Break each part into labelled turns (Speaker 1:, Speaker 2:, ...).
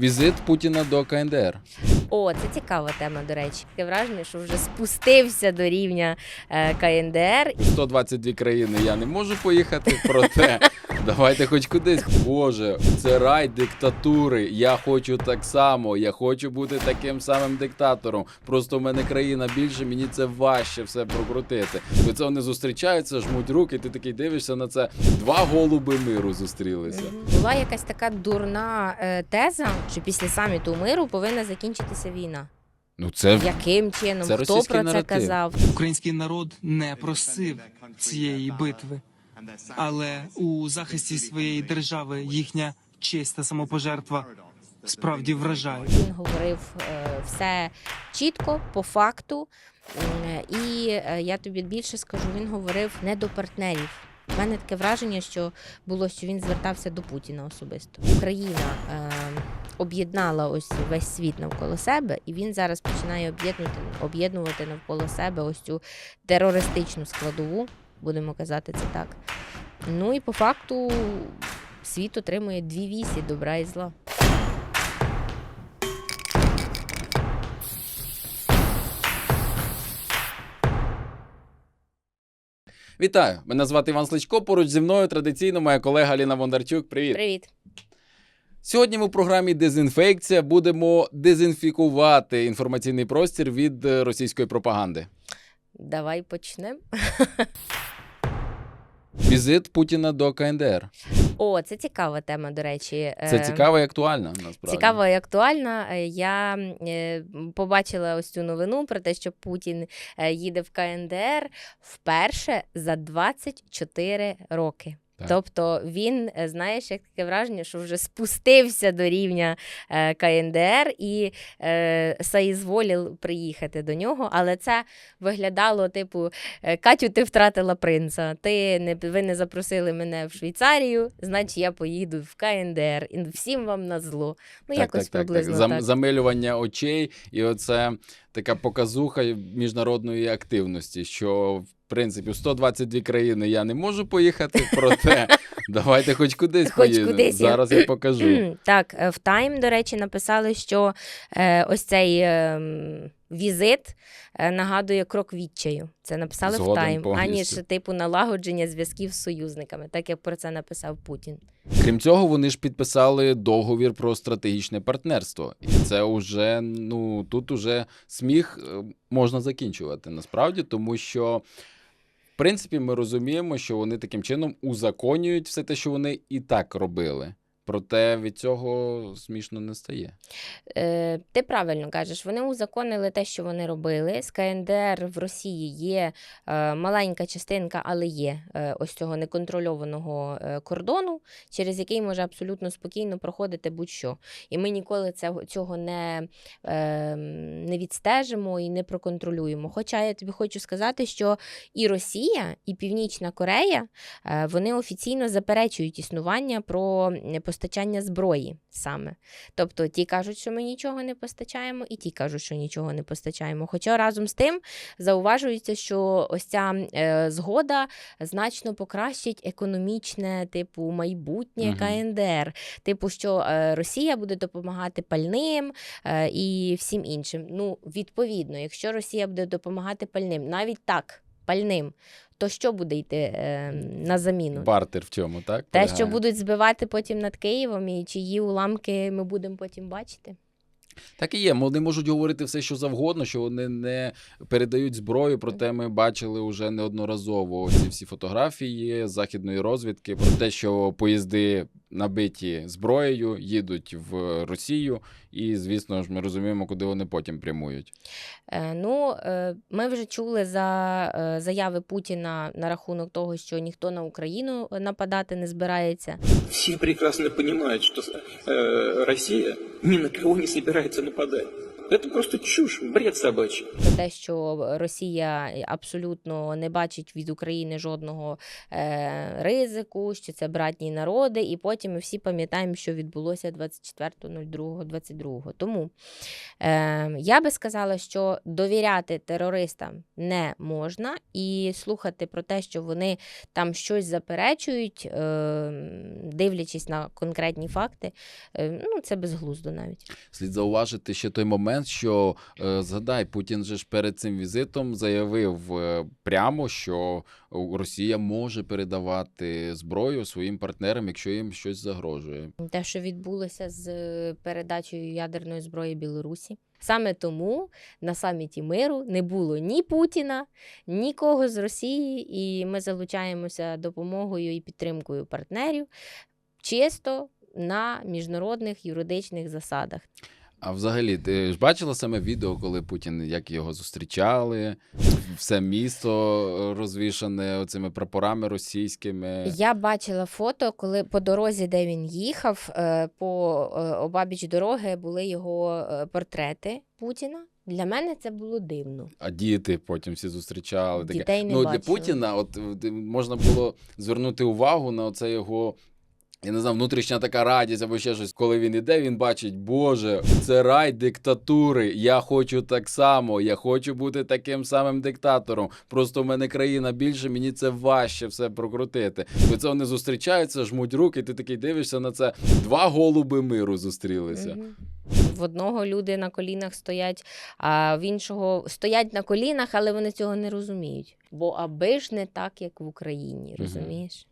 Speaker 1: Візит Путіна до КНДР.
Speaker 2: О, це цікава тема, до речі. Таке враження, що вже спустився до рівня е, КНДР.
Speaker 1: У 122 країни я не можу поїхати, проте давайте хоч кудись. Боже, це рай диктатури. Я хочу так само. Я хочу бути таким самим диктатором. Просто в мене країна більше, мені це важче все прокрутити. І це вони зустрічаються, жмуть руки. Ти такий дивишся на це. Два голуби миру зустрілися.
Speaker 2: Була якась така дурна е, теза, що після саміту миру повинна закінчитися війна.
Speaker 1: Ну це
Speaker 2: Яким чином?
Speaker 1: Це
Speaker 2: Хто про це
Speaker 1: наратив.
Speaker 2: казав?
Speaker 3: Український народ не просив цієї битви, але у захисті своєї держави їхня честь та самопожертва справді вражають.
Speaker 2: Він говорив е, все чітко, по факту. І е, я тобі більше скажу, він говорив не до партнерів. У мене таке враження, що було, що він звертався до Путіна особисто. Україна е, об'єднала ось весь світ навколо себе, і він зараз починає об'єднувати, об'єднувати навколо себе ось цю терористичну складову, будемо казати це так. Ну і по факту світ отримує дві вісі добра і зла.
Speaker 1: вітаю. Мене звати Іван Сличко. Поруч зі мною традиційно моя колега Ліна Вондарчук. Привіт.
Speaker 2: Привіт.
Speaker 1: Сьогодні ми в програмі Дезінфекція будемо дезінфікувати інформаційний простір від е, російської пропаганди.
Speaker 2: Давай почнемо.
Speaker 1: Візит Путіна до КНДР.
Speaker 2: О, це цікава тема, до речі.
Speaker 1: Це цікава і актуальна Насправді
Speaker 2: Цікава і актуальна. Е, Я е, побачила ось цю новину про те, що Путін е, їде в КНДР вперше за 24 роки.
Speaker 1: Так.
Speaker 2: Тобто він, е, знаєш, як таке враження, що вже спустився до рівня е, КНДР і е, соізволів приїхати до нього. Але це виглядало, типу, е, Катю, ти втратила принца. Ти не ви не запросили мене в Швейцарію, значить я поїду в КНДР. І всім вам на зло. Ну, якось приблизно
Speaker 1: Зам-
Speaker 2: так.
Speaker 1: Замилювання очей, і оце така показуха міжнародної активності, що в принципі в 122 країни я не можу поїхати, проте давайте хоч кудись
Speaker 2: Хоч
Speaker 1: поїдемо.
Speaker 2: кудись
Speaker 1: Зараз я покажу.
Speaker 2: Так, е, в Тайм, до речі, написали, що е, ось цей е, візит е, нагадує крок відчаю. Це написали
Speaker 1: Згоден
Speaker 2: в Тайм,
Speaker 1: повністю.
Speaker 2: аніж типу налагодження зв'язків з союзниками, так як про це написав Путін.
Speaker 1: Крім цього, вони ж підписали договір про стратегічне партнерство. І це вже ну тут уже сміх можна закінчувати насправді, тому що. Принципі, ми розуміємо, що вони таким чином узаконюють все те, що вони і так робили. Проте від цього смішно не стає.
Speaker 2: Е, ти правильно кажеш, вони узаконили те, що вони робили. З КНДР в Росії є е, маленька частинка, але є е, ось цього неконтрольованого е, кордону, через який може абсолютно спокійно проходити будь-що. І ми ніколи цього, цього не, е, не відстежимо і не проконтролюємо. Хоча я тобі хочу сказати, що і Росія, і Північна Корея е, вони офіційно заперечують існування про постачання зброї саме. Тобто ті кажуть, що ми нічого не постачаємо, і ті кажуть, що нічого не постачаємо. Хоча разом з тим зауважується, що ось ця е, згода значно покращить економічне, типу, майбутнє
Speaker 1: Мгм.
Speaker 2: КНДР. Типу, що е, Росія буде допомагати пальним е, і всім іншим. Ну, відповідно, якщо Росія буде допомагати пальним, навіть так, пальним, то що буде йти е, на заміну?
Speaker 1: Бартер в цьому, так?
Speaker 2: Те,
Speaker 1: полягає?
Speaker 2: що будуть збивати потім над Києвом, і чиї уламки ми будемо потім бачити.
Speaker 1: Так і є. Вони можуть говорити все, що завгодно, що вони не передають зброю. Проте ми бачили вже неодноразово ці всі фотографії західної розвідки про те, що поїзди набиті зброєю, їдуть в Росію, і звісно ж, ми розуміємо, куди вони потім прямують.
Speaker 2: Е, ну, е, ми вже чули за е, заяви Путіна на рахунок того, що ніхто на Україну нападати не збирається.
Speaker 4: Всі прекрасно розуміють, що Росія ні ни на кого не збирається нападать. Это просто чушь, бред собачий.
Speaker 2: Про те, що Росія абсолютно не бачить від України жодного е, ризику, що це братні народи, і потім ми всі пам'ятаємо, що відбулося 24.02.22. Тому е, я би сказала, що довіряти терористам не можна, і слухати про те, що вони там щось заперечують, е, дивлячись на конкретні факти, е, ну це безглуздо навіть.
Speaker 1: Слід зауважити ще той момент, що е, згадай, Путін же ж перед цим візитом заявив е, прямо, що Росія може передавати зброю своїм партнерам, якщо їм щось загрожує.
Speaker 2: Те, що відбулося з е, передачею ядерної зброї Білорусі. Саме тому на саміті миру не було ні Путіна, нікого з Росії, і ми залучаємося допомогою і підтримкою партнерів чисто на міжнародних юридичних засадах.
Speaker 1: А взагалі, ти ж бачила саме відео, коли Путін як його зустрічали, все місто розвішане оцими прапорами російськими.
Speaker 2: Я бачила фото, коли по дорозі, де він їхав, е, по е, обабіч дороги були його е, портрети Путіна. Для мене це було дивно.
Speaker 1: А діти потім всі зустрічали. Таке.
Speaker 2: Дітей не
Speaker 1: ну, для. Путіна, от е, можна було звернути увагу на оце його. Я не знаю, внутрішня така радість або ще щось. Коли він іде, він бачить, Боже, це рай диктатури. Я хочу так само. Я хочу бути таким самим диктатором. Просто в мене країна більше, мені це важче все прокрутити. І це вони зустрічаються, жмуть руки. Ти такий дивишся на це. Два голуби миру зустрілися.
Speaker 2: В одного люди на колінах стоять, а в іншого стоять на колінах, але вони цього не розуміють. Бо аби ж не так, як в Україні, розумієш?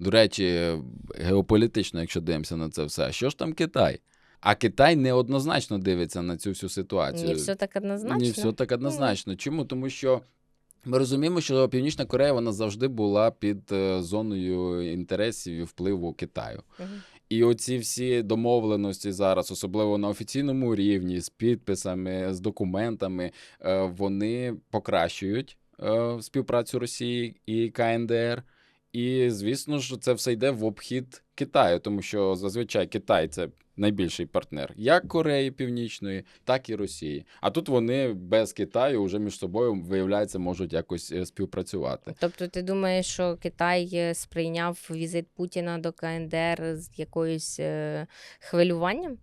Speaker 1: До речі, геополітично, якщо дивимося на це все, що ж там Китай? А Китай неоднозначно дивиться на цю всю ситуацію.
Speaker 2: Не все так однозначно.
Speaker 1: Не все так однозначно. Чому? Тому що ми розуміємо, що Північна Корея вона завжди була під е, зоною інтересів і впливу Китаю.
Speaker 2: Мгм.
Speaker 1: І оці всі домовленості зараз, особливо на офіційному рівні, з підписами, з документами, е, вони покращують е, співпрацю Росії і КНДР. І звісно ж, це все йде в обхід Китаю, тому що зазвичай Китай це найбільший партнер як Кореї Північної, так і Росії. А тут вони без Китаю вже між собою виявляється можуть якось е, співпрацювати.
Speaker 2: Тобто, ти думаєш, що Китай е, сприйняв візит Путіна до КНДР з якоюсь е, хвилюванням?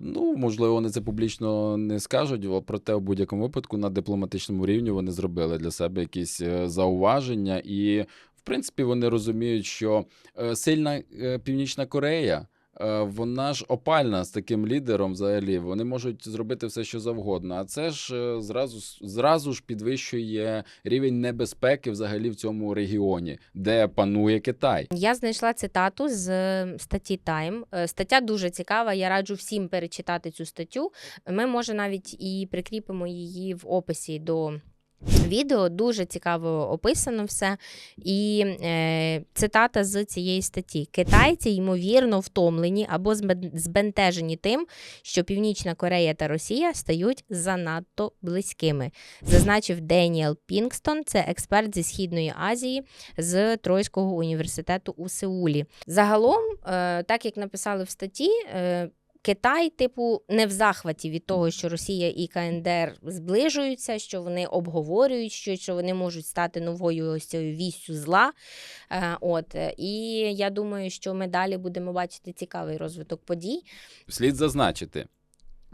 Speaker 1: Ну, можливо, вони це публічно не скажуть, проте у будь-якому випадку на дипломатичному рівні вони зробили для себе якісь зауваження, і в принципі вони розуміють, що е, сильна е, Північна Корея. е, Вона ж опальна з таким лідером взагалі. Вони можуть зробити все, що завгодно. А це ж зразу, зразу ж підвищує рівень небезпеки взагалі в цьому регіоні, де панує Китай.
Speaker 2: Я знайшла цитату з статті. Е, Стаття дуже цікава. Я раджу всім перечитати цю статтю. Ми, може, навіть і прикріпимо її в описі до. Відео дуже цікаво описано все. І е, цитата з цієї статті: Китайці ймовірно втомлені або збентежені тим, що Північна Корея та Росія стають занадто близькими, зазначив Деніел Пінгстон, це експерт зі Східної Азії з Тройського університету у Сеулі. Загалом, е, так як написали в статті, е, Китай, типу, не в захваті від того, що Росія і КНДР зближуються, що вони обговорюють, що, що вони можуть стати новою ось цією вістю зла. Е, от е, і я думаю, що ми далі будемо бачити цікавий розвиток подій.
Speaker 1: слід зазначити,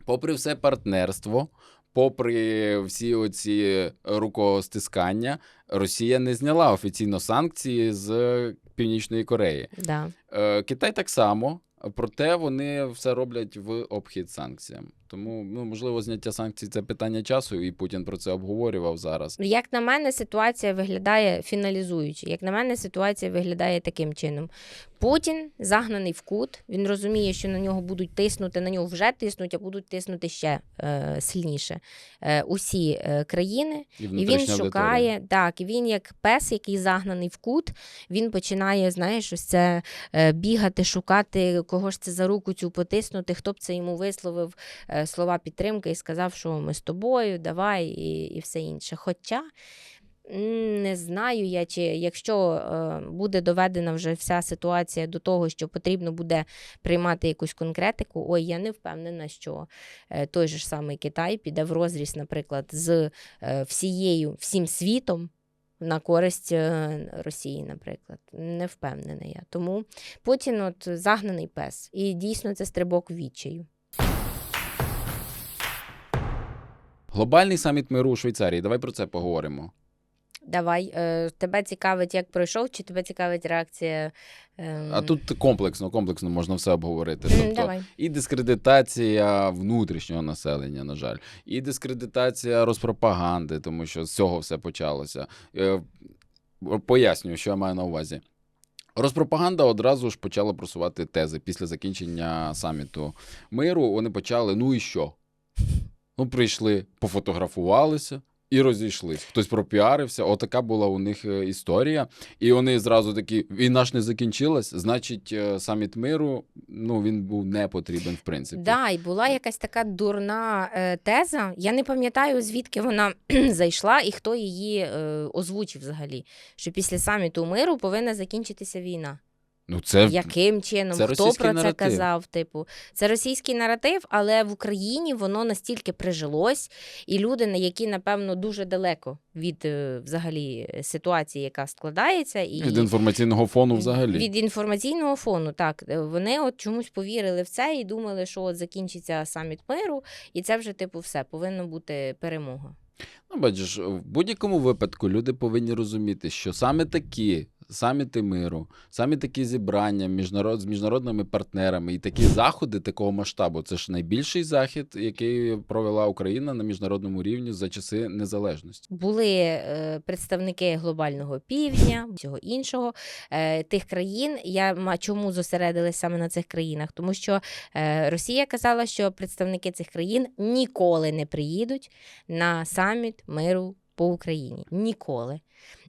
Speaker 1: попри все партнерство, попри всі оці рукостискання, Росія не зняла офіційно санкції з Північної Кореї.
Speaker 2: Да.
Speaker 1: Е, Китай так само, проте вони все роблять в обхід санкціям. Тому, ну, можливо, зняття санкцій це питання часу, і Путін про це обговорював зараз.
Speaker 2: Як на мене, ситуація виглядає фіналізуючи. Як на мене, ситуація виглядає таким чином: Путін загнаний в кут. Він розуміє, що на нього будуть тиснути, на нього вже тиснуть, а будуть тиснути ще е, сильніше е, усі е, країни.
Speaker 1: І,
Speaker 2: І він шукає,
Speaker 1: аудиторія.
Speaker 2: так, і він як пес, який загнаний в кут, він починає, знаєш, ось це е, бігати, шукати, кого ж це за руку цю потиснути, хто б це йому висловив е, слова підтримки і сказав, що ми з тобою, давай, і, і все інше. Хоча Не знаю я, чи якщо е, буде доведена вже вся ситуація до того, що потрібно буде приймати якусь конкретику, ой, я не впевнена, що е, той же ж самий Китай піде в розріз, наприклад, з е, всією всім світом на користь Росії, наприклад. Не впевнена я. Тому Путін от загнаний пес. І дійсно це стрибок відчаю.
Speaker 1: Глобальний саміт миру у Швейцарії. Давай про це поговоримо.
Speaker 2: Давай, е, тебе цікавить, як пройшов, чи тебе цікавить реакція? ем,
Speaker 1: А тут комплексно, комплексно можна все обговорити. Тобто
Speaker 2: Давай.
Speaker 1: і дискредитація внутрішнього населення, на жаль, і дискредитація розпропаганди, тому що з цього все почалося. Е, Пояснюю, що я маю на увазі. Розпропаганда одразу ж почала просувати тези після закінчення саміту миру. Вони почали: ну і що? Ну, прийшли, пофотографувалися і розійшлись. Хтось пропіарився. Отака була у них е, історія. І вони зразу такі: війна ж не закінчилась, значить, е, саміт миру ну, він був не потрібен, в принципі.
Speaker 2: Да, і була якась така дурна е, теза. Я не пам'ятаю, звідки вона зайшла і хто її озвучив взагалі. Що після саміту миру повинна закінчитися війна.
Speaker 1: Ну, це
Speaker 2: Яким чином?
Speaker 1: це
Speaker 2: Хто про це казав? Типу, це російський наратив, але в Україні воно настільки прижилось, і люди, на які напевно дуже далеко від е, взагалі ситуації, яка складається, і
Speaker 1: від інформаційного фону взагалі.
Speaker 2: від інформаційного фону, так е, вони от чомусь повірили в це і думали, що от закінчиться саміт миру, і це вже типу все повинна бути перемога.
Speaker 1: Ну, бачиш, в будь-якому випадку люди повинні розуміти, що саме такі саміти миру, саме такі зібрання міжнарод, з міжнародними партнерами і такі заходи такого масштабу це ж найбільший захід, який провела Україна на міжнародному рівні за часи незалежності.
Speaker 2: Були е, представники глобального півдня, всього іншого е, тих країн. Я чому зосередилась саме на цих країнах? Тому що е, Росія казала, що представники цих країн ніколи не приїдуть на саміт миру по Україні. Ніколи.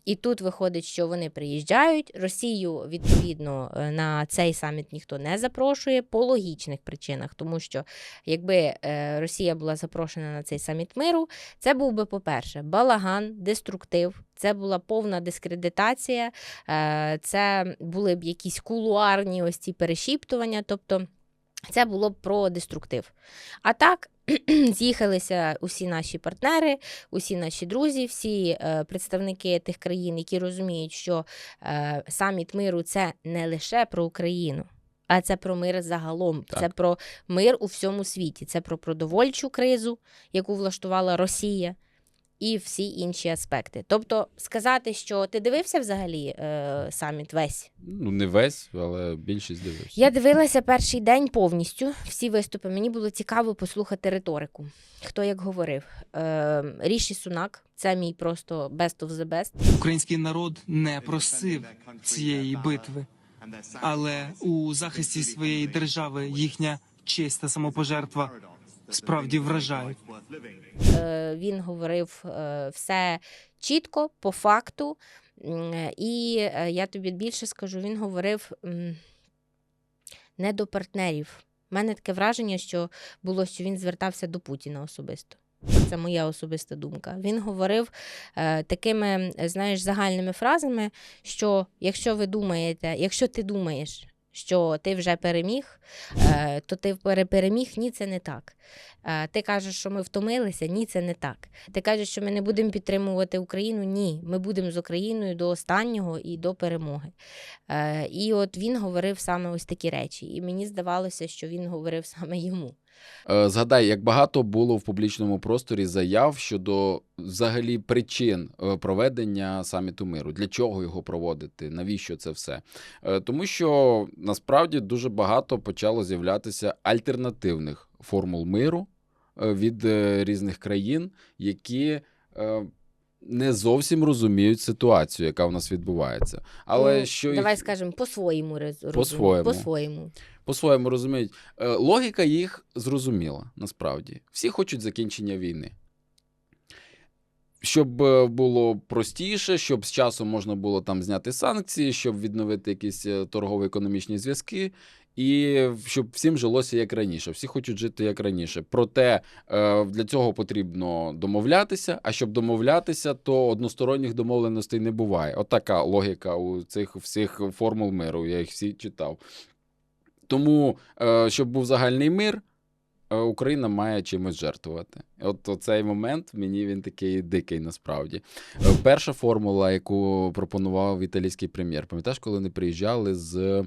Speaker 2: І тут виходить, що вони приїжджають. Росію відповідно е, на цей саміт ніхто не запрошує по логічних причинах, тому що якби е, Росія була запрошена на цей саміт миру, це був би, по-перше, балаган, деструктив, це була повна дискредитація, е, це були б якісь кулуарні ось ці перешіптування. Тобто це було б про деструктив. А так. З'їхалися усі наші партнери, усі наші друзі, всі е, представники тих країн, які розуміють, що е, саміт миру це не лише про Україну, а це про мир загалом.
Speaker 1: Так.
Speaker 2: Це про мир у всьому світі. Це про продовольчу кризу, яку влаштувала Росія, і всі інші аспекти. Тобто, сказати, що ти дивився взагалі е, саміт весь?
Speaker 1: Ну, не весь, але більшість дивився.
Speaker 2: Я дивилася перший день повністю всі виступи. Мені було цікаво послухати риторику. Хто як говорив? Е, Ріші Сунак, це мій просто best of the best.
Speaker 3: Український народ не просив цієї битви, але у захисті своєї держави їхня честь та самопожертва справді вражають.
Speaker 2: Е, Він говорив е, все чітко, по факту. І е, я тобі більше скажу, він говорив не до партнерів. У мене таке враження, що було, що він звертався до Путіна особисто. Це моя особиста думка. Він говорив е, такими, знаєш, загальними фразами, що якщо ви думаєте, якщо ти думаєш, що ти вже переміг, е, то ти пере- переміг. Ні, це не так. Е, Ти кажеш, що ми втомилися? Ні, це не так. Ти кажеш, що ми не будемо підтримувати Україну? Ні, ми будемо з Україною до останнього і до перемоги. Е, І от він говорив саме ось такі речі. І мені здавалося, що він говорив саме йому.
Speaker 1: Е, Згадай, як багато було в публічному просторі заяв щодо взагалі причин е, проведення саміту миру. Для чого його проводити? Навіщо це все? Е, Тому що насправді дуже багато почало з'являтися альтернативних формул миру від різних країн, які. Не зовсім розуміють ситуацію, яка в нас відбувається. Але
Speaker 2: Ну,
Speaker 1: що їх
Speaker 2: Давай скажемо по-своєму.
Speaker 1: По-своєму.
Speaker 2: По-своєму.
Speaker 1: по-своєму розуміють. Е, Логіка їх зрозуміла насправді. Всі хочуть закінчення війни. Щоб е, було простіше, щоб з часом можна було там зняти санкції, щоб відновити якісь е, торгово-економічні зв'язки. І щоб всім жилося як раніше. Всі хочуть жити як раніше. Проте е, для цього потрібно домовлятися. А щоб домовлятися, то односторонніх домовленостей не буває. Отака логіка у цих всіх формул миру. Я їх всі читав. Тому, е, щоб був загальний мир, Україна має чимось жертвувати. От цей момент мені він такий дикий насправді. Е, Перша формула, яку пропонував італійський прем'єр, пам'ятаєш, коли вони приїжджали з е,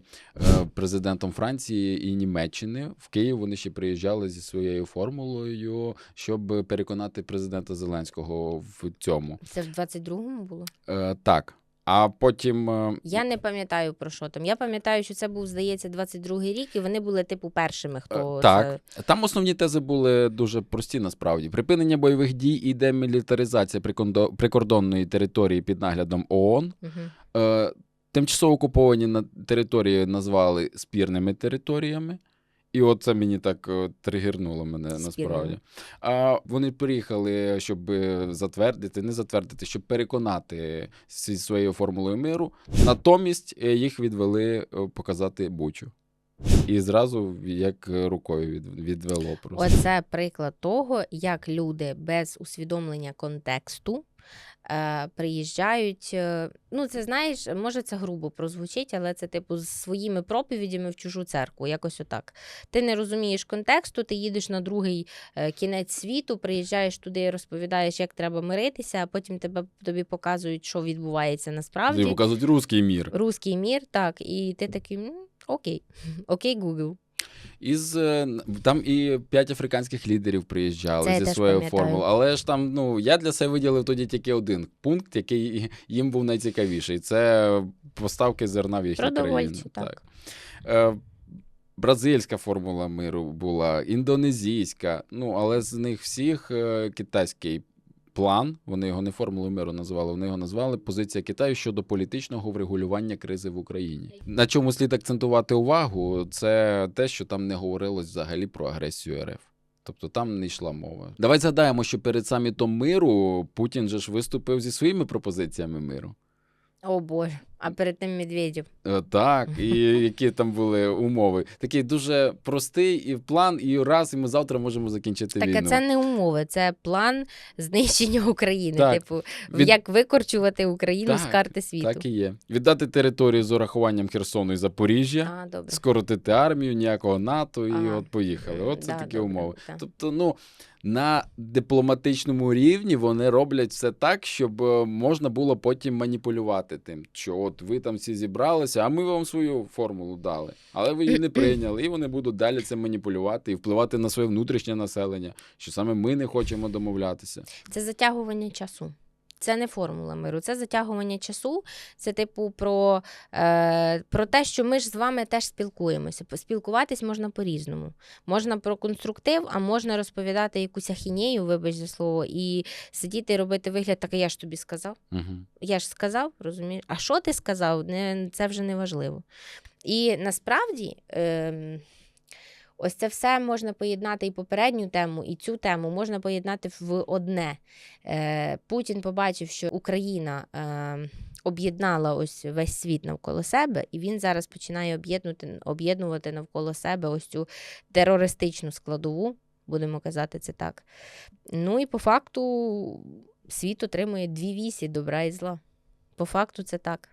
Speaker 1: президентом Франції і Німеччини в Київ, вони ще приїжджали зі своєю формулою, щоб переконати президента Зеленського в цьому.
Speaker 2: Це в 22-му було?
Speaker 1: Е, так. А потім е,
Speaker 2: Я не пам'ятаю про що там. Я пам'ятаю, що це був, здається, 22-й рік, і вони були, типу, першими, хто
Speaker 1: Е, так. Там основні тези були дуже прості насправді: припинення бойових дій і демілітаризація прикордонної території під наглядом ООН.
Speaker 2: Угу.
Speaker 1: Тимчасово окуповані на території назвали спірними територіями. І от це мені так е, тригернуло мене
Speaker 2: Спільно.
Speaker 1: насправді. А вони приїхали, щоб затвердити, не затвердити, щоб переконати зі своєю формулою миру. Натомість е, їх відвели е, показати Бучу. І зразу як рукою від, відвело просто.
Speaker 2: Оце приклад того, як люди без усвідомлення контексту е, приїжджають. е, Ну, це знаєш, може це грубо прозвучить, але це типу з своїми проповідями в чужу церкву, якось отак. Ти не розумієш контексту, ти їдеш на другий е, кінець світу, приїжджаєш туди і розповідаєш, як треба миритися, а потім тебе тобі показують, що відбувається
Speaker 1: Тобі
Speaker 2: насправді.
Speaker 1: показують русський мір.
Speaker 2: Руський мір, так, і ти такий. «М, Окей, окей, Google.
Speaker 1: Із е, там і п'ять африканських лідерів приїжджали
Speaker 2: Це
Speaker 1: зі своєю формулою. Але ж там, ну я для себе виділив тоді тільки один пункт, який їм був найцікавіший. Це поставки зерна в їхню країну.
Speaker 2: Так.
Speaker 1: Е, Бразильська формула миру була, індонезійська. Ну, але з них всіх е, китайський план. Вони його не формулою миру назвали, вони його назвали позиція Китаю щодо політичного врегулювання кризи в Україні. На чому слід акцентувати увагу, це те, що там не говорилось взагалі про агресію РФ. Тобто там не йшла мова. Давай згадаємо, що перед самітом миру Путін же ж виступив зі своїми пропозиціями миру.
Speaker 2: О Боже, а перед тим Медведєв.
Speaker 1: Е, Так, і які там були умови. Такий дуже простий і план, і раз, і ми завтра можемо закінчити
Speaker 2: Так, а це не умови, це план знищення України.
Speaker 1: Так.
Speaker 2: Типу,
Speaker 1: Від-
Speaker 2: як викорчувати Україну з карти світу.
Speaker 1: Так і є. Віддати територію з урахуванням Херсону і Запоріжжя,
Speaker 2: А, добре.
Speaker 1: скоротити армію, ніякого НАТО, і
Speaker 2: Ага.
Speaker 1: от поїхали. От це
Speaker 2: Да,
Speaker 1: такі
Speaker 2: добре,
Speaker 1: умови.
Speaker 2: так.
Speaker 1: Тобто, ну. На дипломатичному рівні вони роблять все так, щоб е, можна було потім маніпулювати тим, що от ви там всі зібралися, а ми вам свою формулу дали. Але ви її не прийняли, і вони будуть далі це маніпулювати і впливати на своє внутрішнє населення, що саме ми не хочемо домовлятися.
Speaker 2: Це затягування часу. Це не формула миру, це затягування часу. Це, типу, про, е, про те, що ми ж з вами теж спілкуємося. Спілкуватись можна по-різному. Можна про конструктив, а можна розповідати якусь ахінею, вибач за слово, і сидіти і робити вигляд, так я ж тобі сказав.
Speaker 1: Угу.
Speaker 2: Я ж сказав, розумієш? А що ти сказав? Не, це вже не важливо. І насправді. Ем, Ось це все можна поєднати і попередню тему, і цю тему можна поєднати в одне. Е, Путін побачив, що Україна е, об'єднала ось весь світ навколо себе, і він зараз починає об'єднувати, навколо себе ось цю терористичну складову, будемо казати це так. Ну і по факту світ отримує дві вісі добра і зла. По факту це так.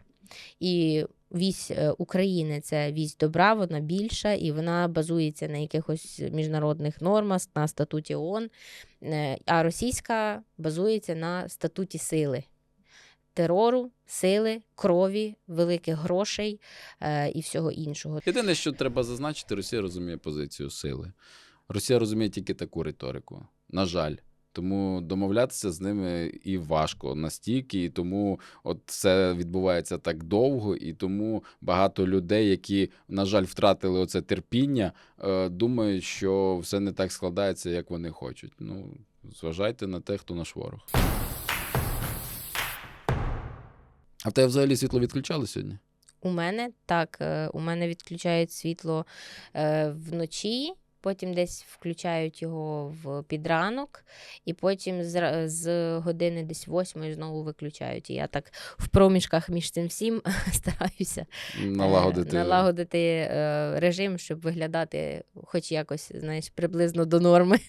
Speaker 2: І вісь е, України це вісь добра, вона більша, і вона базується на якихось міжнародних нормах, на статуті ООН, Е, а російська базується на статуті сили. Терору, сили, крові, великих грошей е, і всього іншого.
Speaker 1: Єдине, що треба зазначити, Росія розуміє позицію сили. Росія розуміє тільки таку риторику. На жаль. Тому домовлятися з ними і важко настільки, і тому от це відбувається так довго, і тому багато людей, які, на жаль, втратили оце терпіння, е, думають, що все не так складається, як вони хочуть. Ну, зважайте на те, хто наш ворог. А в тебе взагалі світло відключали сьогодні?
Speaker 2: У мене так, е, у мене відключають світло е, вночі. Потім десь включають його в підранок, і потім з, з години десь восьмої знову виключають. І я так в проміжках між цим всім стараюся е,
Speaker 1: Налагодити.
Speaker 2: налагодити е, режим, щоб виглядати хоч якось, знаєш, приблизно до норми.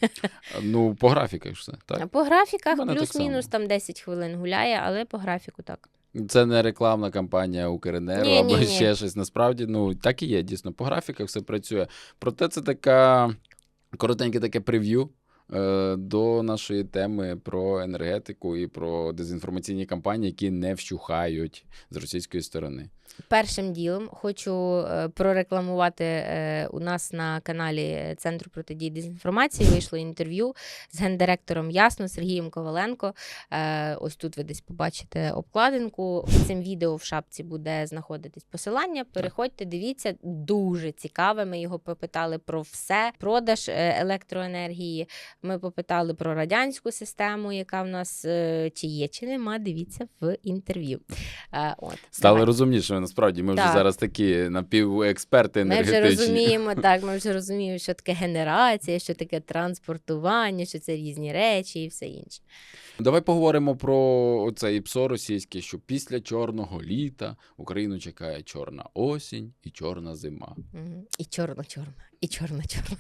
Speaker 1: Ну, по графіках все. Так.
Speaker 2: по графіках плюс-мінус там 10 хвилин гуляє, але по графіку так.
Speaker 1: Це не рекламна кампанія Укренерго
Speaker 2: Ні,
Speaker 1: або
Speaker 2: ні, ні.
Speaker 1: ще щось. Насправді, ну так і є, дійсно, по графіках все працює. Проте це така коротеньке таке прев'ю. е, До нашої теми про енергетику і про дезінформаційні кампанії, які не вщухають з російської сторони.
Speaker 2: Першим ділом хочу е, прорекламувати е, у нас на каналі Центру протидії дезінформації. Вийшло інтерв'ю з гендиректором Ясно Сергієм Коваленко. Е, Ось тут ви десь побачите обкладинку. Цим відео в шапці буде знаходитись посилання. Переходьте, дивіться, дуже цікаве. Ми його попитали про все: продаж електроенергії. Ми попитали про радянську систему, яка в нас чи є, чи нема. Дивіться в інтерв'ю.
Speaker 1: Стали розумнішими. Насправді, ми вже зараз такі напівексперти
Speaker 2: Ми вже розуміємо, так, ми вже розуміємо, що таке генерація, що таке транспортування, що це різні речі і все інше.
Speaker 1: Давай поговоримо про це ІПСО російське, що після чорного літа Україну чекає чорна осінь і чорна зима.
Speaker 2: Угу. І чорно-чорно, і чорно-чорно.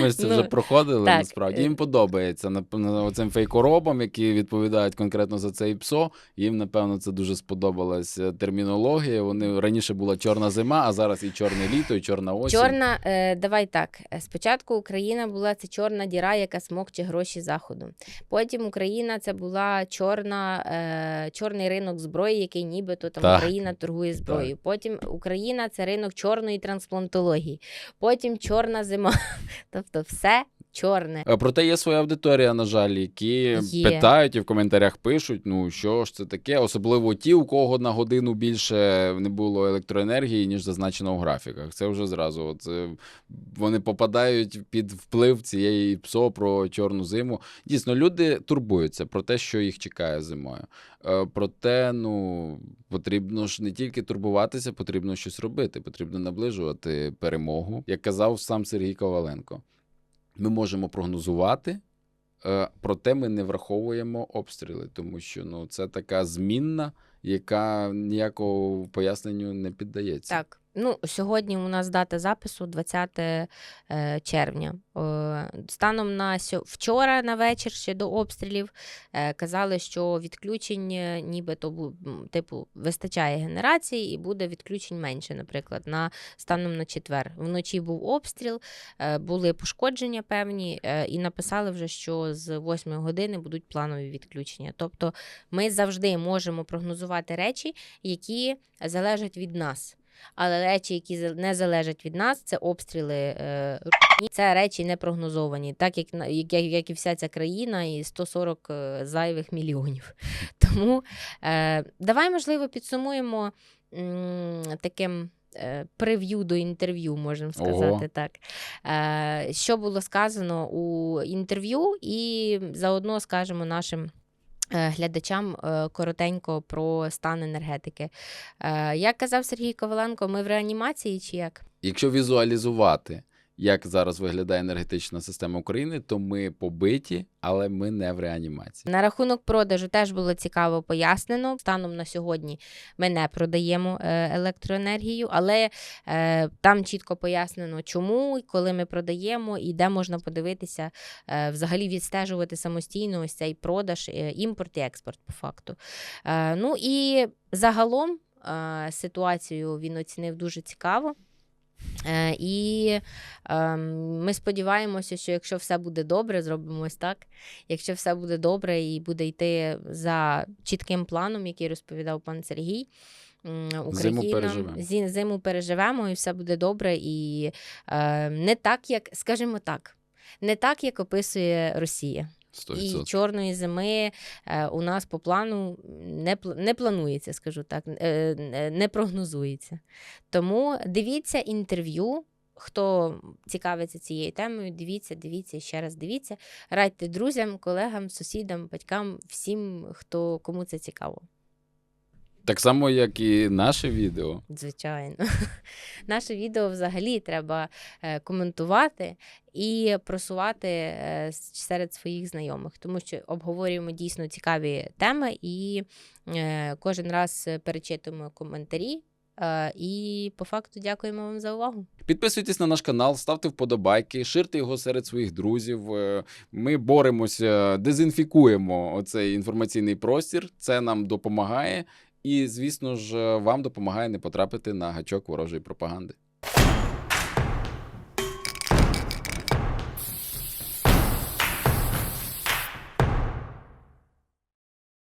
Speaker 1: Ми ж це
Speaker 2: Ну,
Speaker 1: вже проходили.
Speaker 2: так,
Speaker 1: Насправді
Speaker 2: е.
Speaker 1: їм подобається напевно, цим фейкоробам, які відповідають конкретно за це ІПСО. Їм напевно це дуже сподобалась е, термінологія. Вони раніше була чорна зима, а зараз і чорне літо, і чорна осінь.
Speaker 2: Чорна, е, давай так. Спочатку Україна була це чорна діра, яка смокче гроші заходу. Потім Україна це була чорна, чорний ринок зброї, який нібито там
Speaker 1: Так.
Speaker 2: Україна торгує зброєю. Потім Україна це ринок чорної трансплантології. Потім чорна зима. Тобто все чорне.
Speaker 1: Е, Проте є своя аудиторія, на жаль, які
Speaker 2: Є.
Speaker 1: питають і в коментарях пишуть: ну що ж це таке, особливо ті, у кого на годину більше не було електроенергії, ніж зазначено у графіках. Це вже зразу. Це вони попадають під вплив цієї ПСО про чорну зиму. Дійсно, люди турбуються про те, що їх чекає зимою. Е, Проте, ну потрібно ж не тільки турбуватися, потрібно щось робити. Потрібно наближувати перемогу, як казав сам Сергій Коваленко. Ми можемо прогнозувати, е, проте ми не враховуємо обстріли, тому що ну, це така змінна, яка ніякого поясненню не піддається.
Speaker 2: Так. Ну, сьогодні у нас дата запису 20 е, червня. Е, Станом на вчора на вечір ще до обстрілів е, казали, що відключень нібито типу вистачає генерації і буде відключень менше, наприклад, на станом на четвер. Вночі був обстріл, були пошкодження певні, і написали вже, що з 8 години будуть планові відключення. Тобто ми завжди можемо прогнозувати речі, які залежать від нас. Але речі, які не залежать від нас, це обстріли. Е, це речі не прогнозовані, так як, як, і вся ця країна, і 140 е, зайвих мільйонів. Тому е, давай, можливо, підсумуємо таким. е, Прев'ю до інтерв'ю, можемо сказати
Speaker 1: Ого.
Speaker 2: так. Що було сказано у інтерв'ю, і заодно скажемо нашим глядачам е, коротенько про стан енергетики. Е, Як казав Сергій Коваленко, ми в реанімації чи як?
Speaker 1: Якщо візуалізувати, як зараз виглядає енергетична система України, то ми побиті, але ми не в реанімації.
Speaker 2: На рахунок продажу теж було цікаво пояснено. Станом на сьогодні ми не продаємо е, електроенергію, але е, там чітко пояснено, чому, коли ми продаємо, і де можна подивитися, е, взагалі відстежувати самостійно ось цей продаж, імпорт і експорт по факту. Ну і загалом ситуацію він оцінив дуже цікаво. Е, І е, ми сподіваємося, що якщо все буде добре, зробимо ось так. Якщо все буде добре і буде йти за чітким планом, який розповідав пан Сергій. Україна
Speaker 1: переживемо.
Speaker 2: зиму переживемо, і все буде добре. І е, не так, як, скажімо так, не так, як описує Росія.
Speaker 1: 100%.
Speaker 2: І чорної зими е, у нас по плану не, не планується, скажу так, е, е, не прогнозується. Тому дивіться інтерв'ю. Хто цікавиться цією темою, дивіться, дивіться ще раз дивіться. Радьте друзям, колегам, сусідам, батькам, всім, хто кому це цікаво.
Speaker 1: Так само, як і наше відео.
Speaker 2: Звичайно. Наше відео взагалі треба е, коментувати і просувати е, серед своїх знайомих, тому що обговорюємо дійсно цікаві теми і е, кожен раз перечитуємо коментарі. І по факту дякуємо вам за увагу.
Speaker 1: Підписуйтесь на наш канал, ставте вподобайки, ширте його серед своїх друзів. Ми боремося, дезінфікуємо оцей інформаційний простір. Це нам допомагає. І, звісно ж, вам допомагає не потрапити на гачок ворожої пропаганди.